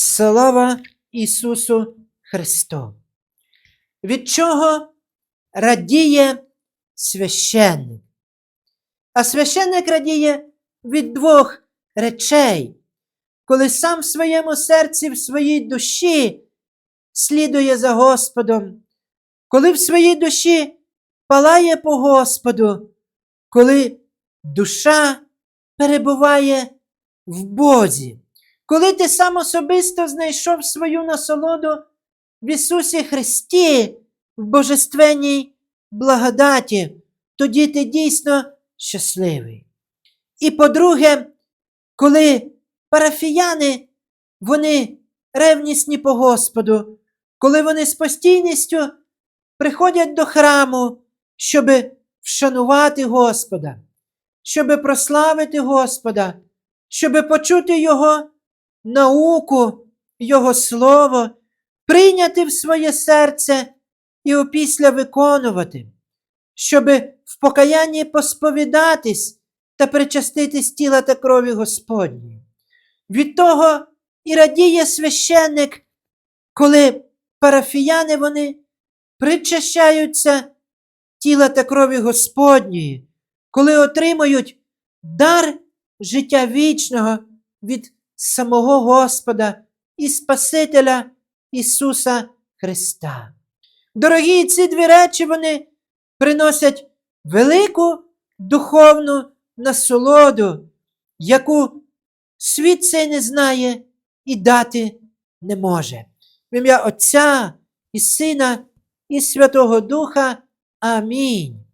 Слава Ісусу Христу! Від чого радіє священник? А священник радіє від двох речей, коли сам в своєму серці, в своїй душі слідує за Господом, коли в своїй душі палає по Господу, коли душа перебуває в Бозі. Коли ти сам особисто знайшов свою насолоду в Ісусі Христі, в Божественній благодаті, тоді ти дійсно щасливий. І по-друге, коли парафіяни, вони ревнісні по Господу, коли вони з постійністю приходять до храму, щоб вшанувати Господа, щоб прославити Господа, щоб почути Його науку, Його Слово, прийняти в своє серце і опісля виконувати, щоб в покаянні посповідатись та причаститись тіла та крові Господні. Від того і радіє священник, коли парафіяни вони причащаються тіла та крові Господньої, коли отримують дар життя вічного від самого Господа і Спасителя Ісуса Христа. Дорогі ці дві речі вони приносять велику духовну насолоду, яку світ цей не знає і дати не може. В ім'я Отця і Сина і Святого Духа. Амінь.